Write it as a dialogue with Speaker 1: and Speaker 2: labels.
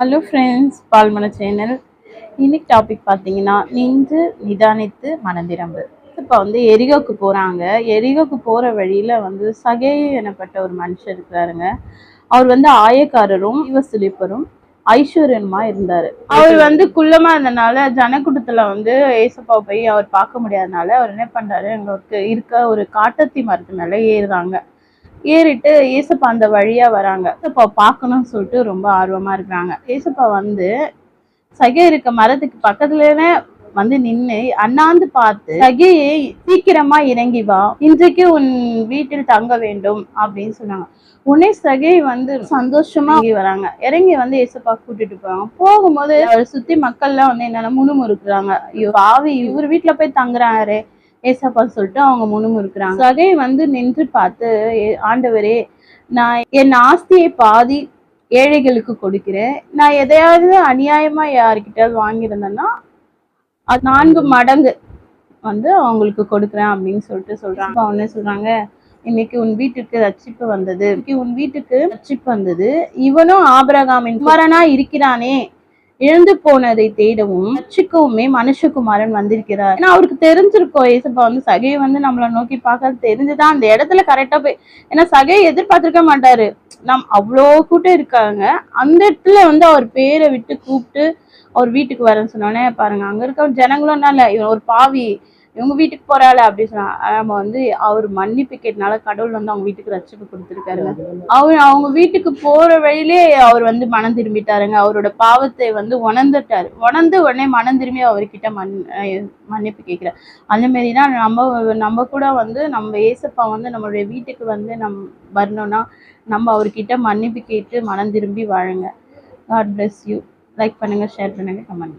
Speaker 1: Hello friends பால்மன channel. இன்னைக்கு topic பார்த்தீங்கன்னா நின்று நிதானித்து மனதிரம்பு. இப்போ வந்து எரிகோக்கு போகிறாங்க எரிகோக்கு போகிற வழியில் வந்து சகை எனப்பட்ட ஒரு மனுஷர் இருக்கிறாருங்க. அவர் வந்து ஆயக்காரரும் சிவசுலிப்பரும் ஐஸ்வர்யமா இருந்தார். அவர் வந்து குள்ளமா இருந்தனால ஜனக்கூட்டத்துல வந்து ஏசப்பாவை போய் அவர் பார்க்க முடியாதனால அவர் என்ன பண்றாரு? எங்களுக்கு இருக்க ஒரு காட்டத்தி மரத்து மேல ஏறுறாங்க. ஏறிட்டு ஏசப்பா அந்த வழியா வராங்க. ஏசப்பா பார்க்கணும்னு சொல்லிட்டு ரொம்ப ஆர்வமா இருக்கிறாங்க. ஏசப்பா வந்து சகை இருக்க மரத்துக்கு பக்கத்துலனே வந்து நின்னு அண்ணாந்து பார்த்து சகையை சீக்கிரமா இறங்கி வா. இன்றைக்கு உன் வீட்டில் தங்க வேண்டும் அப்படின்னு சொன்னாங்க. உடனே சகை வந்து சந்தோஷமா இறங்கி வராங்க. இறங்கி வந்து ஏசப்பா கூட்டிட்டு போவாங்க போகும்போது அவரை சுத்தி மக்கள்லாம் வந்து என்னென்ன முணுமுறுக்குறாங்க ஐயோ பாவி இவர் வீட்டுல போய் தங்குறாரு. ஏசப்பா சொல்லிட்டு அவங்க முணுமுறுக்குறாங்க சகை வந்து நின்று பார்த்து ஆண்டவரே நான் என் ஆஸ்தியை பாதி ஏழைகளுக்கு கொடுக்கிறேன். நான் எதையாவது அநியாயமா யாருக்கிட்டாவது வாங்கியிருந்தேன்னா அது நான்கு மடங்கு வந்து அவங்களுக்கு கொடுக்குறேன் அப்படின்னு சொல்லிட்டு சொல்றாங்க. அவங்க என்ன சொல்றாங்க இன்னைக்கு உன் வீட்டுக்கு ரட்சிப்பு வந்தது. இன்னைக்கு உன் வீட்டுக்கு ரட்சிப்பு வந்தது. இவனும் ஆபரகாமின் குமரனா இருக்கிறானே. இழந்து போனதை தேடவும் லட்சிக்கவுமே மனுஷகுமாரன் வந்திருக்கிறார். ஏன்னா அவருக்கு தெரிஞ்சிருக்கோம் ஏசப்பா வந்து சகையை வந்து நம்மளை நோக்கி பார்க்க தெரிஞ்சுதான் அந்த இடத்துல கரெக்டா போய் ஏன்னா சகையை எதிர்பார்த்திருக்க மாட்டாரு. நம் அவ்வளோ கூட்டம் இருக்காங்க. அந்த இடத்துல வந்து அவர் பேரை விட்டு கூப்பிட்டு அவர் வீட்டுக்கு வரேன்னு சொன்னோடனே பாருங்க அங்க இருக்க ஜனங்களும் என்ன இல்லை இவன் ஒரு பாவி. இவங்க வீட்டுக்கு போறாள் அப்படி சொன்னா நம்ம வந்து அவர் மன்னிப்பு கேட்டனால கடவுள் வந்து அவங்க வீட்டுக்கு ரட்சிப்பு கொடுத்துருக்காரு. அவர் அவங்க வீட்டுக்கு போற வழியிலே அவர் வந்து மனம் திரும்பிட்டாருங்க. அவரோட பாவத்தை வந்து உணர்ந்துட்டாரு. உணர்ந்து உடனே மனம் திரும்பி அவர்கிட்ட மன் மன்னிப்பு கேட்கிறார். அந்த மாரி தான் நம்ம நம்ம கூட வந்து நம்ம ஏசப்பா வந்து நம்மளுடைய வீட்டுக்கு வந்து நம் வரணும்னா நம்ம அவர்கிட்ட மன்னிப்பு கேட்டு மனம் திரும்பி வாழுங்க. காட் பிளஸ் யூ லைக் பண்ணுங்க ஷேர் பண்ணுங்க கமெண்ட் பண்ணுங்க.